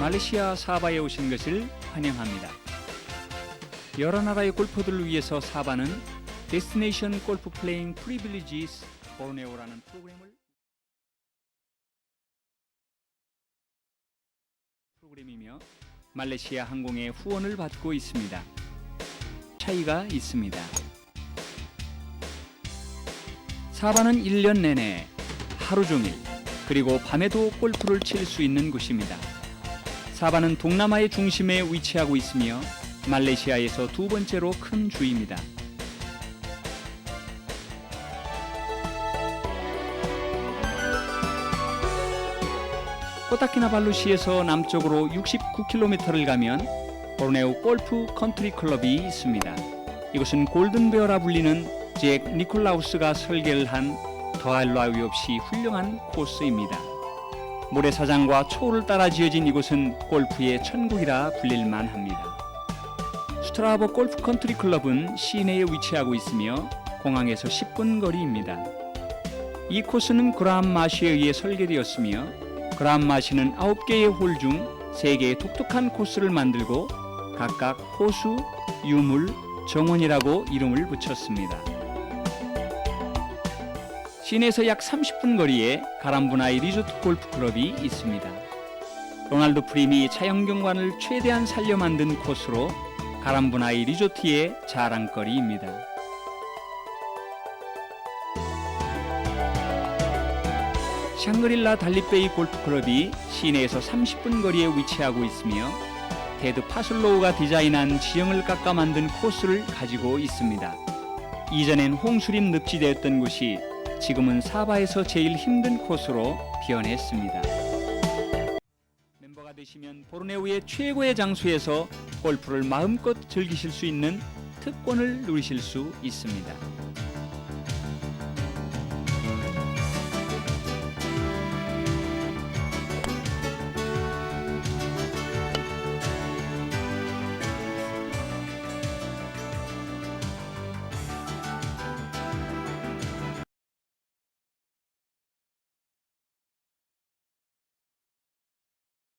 말레이시아 사바에 오신 것을 환영합니다. 여러 나라의 골퍼들을 위해서 사바는 데스티네이션 골프 플레잉 프리빌리지스 보르네오라는 프로그램을 프로그램이며 말레이시아 항공의 후원을 받고 있습니다. 차이가 있습니다. 사바는 1년 내내 하루 종일 그리고 밤에도 골프를 칠 수 있는 곳입니다. 사바는 동남아의 중심에 위치하고 있으며 말레이시아에서 두 번째로 큰 주입니다. 코타키나발루시에서 남쪽으로 69km를 가면 보르네오 골프 컨트리 클럽이 있습니다. 이곳은 골든베어라 불리는 잭 니콜라우스가 설계를 한 더할 나위 없이 훌륭한 코스입니다. 모래사장과 초를 따라 지어진 이곳은 골프의 천국이라 불릴만 합니다. 스트라버 골프 컨트리 클럽은 시내에 위치하고 있으며 공항에서 10분 거리입니다. 이 코스는 그라함 마시에 의해 설계되었으며 그라함 마시는 9개의 홀 중 3개의 독특한 코스를 만들고 각각 호수, 유물, 정원이라고 이름을 붙였습니다. 시내에서 약 30분 거리에 가람부나이 리조트 골프 클럽이 있습니다. 로날드 프림이 자연경관을 최대한 살려 만든 코스로 가람부나이 리조트의 자랑거리입니다. 샹그릴라 달리베이 골프클럽이 시내에서 30분 거리에 위치하고 있으며 테드 파슬로우가 디자인한 지형을 깎아 만든 코스를 가지고 있습니다. 이전엔 홍수림 늪지대였던 곳이 지금은 사바에서 제일 힘든 코스로 변했습니다. 멤버가 되시면 보르네오의 최고의 장소에서 골프를 마음껏 즐기실 수 있는 특권을 누리실 수 있습니다.